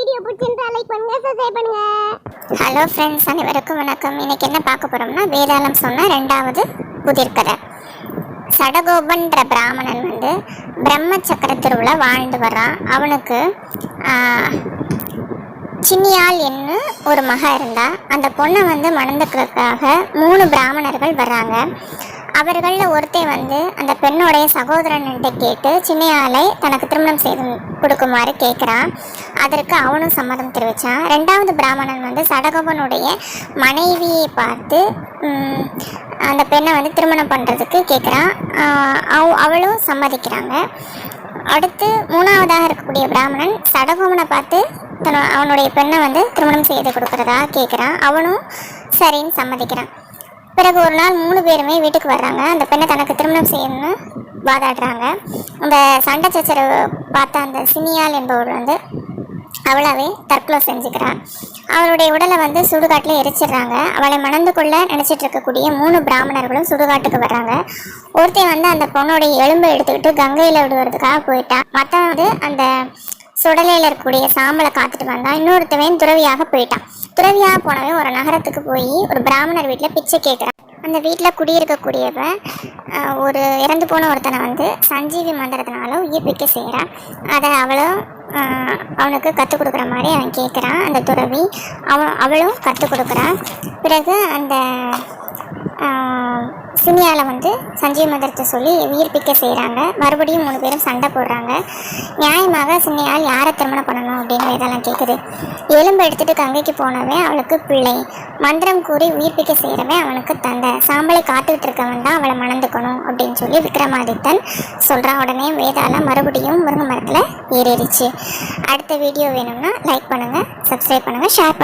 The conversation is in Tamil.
வீடியோ பிடிச்சிருந்தா லைக் பண்ணுங்க சப்ஸ்கிரைப் பண்ணுங்க. ஹலோ ஃப்ரெண்ட்ஸ் அனைவருக்கும் வணக்கம். இன்னைக்கு என்ன பார்க்க போறோம்னா வேதாளம் சொன்ன ரெண்டாவது புதிர்கதை சடகோபன்ற பிராமணன் வந்து பிரம்ம சக்கர திருவிழா வாழ்ந்து வர்றான் அவனுக்கு ஆஹ், சின்னியாள் என்ன ஒரு மக இருந்தா. அந்த பொண்ணை வந்து மணந்துக்கிறதுக்காக மூணு பிராமணர்கள் வர்றாங்க. அவர்களில் ஒருத்தன் வந்து அந்த பெண்ணுடைய சகோதரன்கிட்ட கேட்டு சின்னையாளை தனக்கு திருமணம் செய்து கொடுக்குமாறு கேட்குறான். அதற்கு அவனும் சம்மதம் தெரிவித்தான் ரெண்டாவது பிராமணன் வந்து சடகோபனுடைய மனைவியை பார்த்து அந்த பெண்ணை வந்து திருமணம் பண்ணுறதுக்கு கேட்குறான். அவ அவளும் சம்மதிக்கிறாங்க. அடுத்து மூணாவதாக இருக்கக்கூடிய பிராமணன் சடகோமனை பார்த்து தன் அவனுடைய பெண்ணை வந்து திருமணம் செய்து கொடுக்குறதா? கேட்குறான். அவனும் சரின்னு சம்மதிக்கிறான். பிறகு ஒரு நாள் மூணு பேருமே வீட்டுக்கு வர்றாங்க. அந்த பெண்ணை தனக்கு திருமணம் செய்யணும்னு வாதாடுறாங்க. அந்த சண்டை சச்சரவு பார்த்த அந்த சினியால் என்பவர் வந்து அவளாவே தற்கொலை செஞ்சுக்கிறான். அவளுடைய உடலை வந்து சுடுகாட்டில் எரிச்சிடுறாங்க. அவளை மணந்து கொள்ள நினச்சிட்டு இருக்கக்கூடிய மூணு பிராமணர்களும் சுடுகாட்டுக்கு வர்றாங்க. ஒருத்தன் வந்து அந்த பொண்ணுடைய எலும்பை எடுத்துக்கிட்டு கங்கையில் விடுவதுக்காக போயிட்டான் மற்றவன் வந்து அந்த சுடலையில் இருக்கக்கூடிய சாம்பலை காத்துட்டு வந்தான். இன்னொருத்தவன் துறவியாக போயிட்டான். துறவியாக போனவன் ஒரு நகரத்துக்கு போய் ஒரு பிராமணர் வீட்டில் பிச்சை கேட்குறான் அந்த வீட்டில் குடியிருக்கக்கூடியவன் ஒரு இறந்து போன ஒருத்தனை வந்து சஞ்சீவி மந்திரத்தினால உயிர்ப்பிக்க செய்கிறான் அதை அவளும் அவனுக்கு கற்றுக் கொடுக்குற மாதிரி அவன் கேட்குறான் அந்த துறவி அவன் அவளும் கற்றுக் கொடுக்குறான். பிறகு அந்த சினியாவில் வந்து சஞ்சீவ் மந்திரத்தை சொல்லி உயிர்ப்பிக்க செய்கிறாங்க மறுபடியும் மூணு பேரும் சண்டை போடுறாங்க. நியாயமாக சின்னையால் யாரை திருமணம் பண்ணணும் அப்படின்னு இதெல்லாம் கேட்குது எலும்பு எடுத்துட்டு கங்கைக்கு போனவன் அவளுக்கு பிள்ளை. மந்திரம் கூறி உயிர்ப்பிக்க செய்கிறவன் அவனுக்கு தந்தை சாம்பலை காத்துக்கிட்டு இருக்கவன் தான் அவளை மணந்துக்கணும் அப்படின்னு சொல்லி விக்ரமாதித்தன் சொல்கிறான் உடனே வேதாளம் மறுபடியும் முருங்கை மரத்தில் ஏறிடுச்சு. அடுத்த வீடியோ வேணும்னா லைக் பண்ணுங்கள் சப்ஸ்கிரைப் பண்ணுங்கள் ஷேர் பண்ணுங்கள்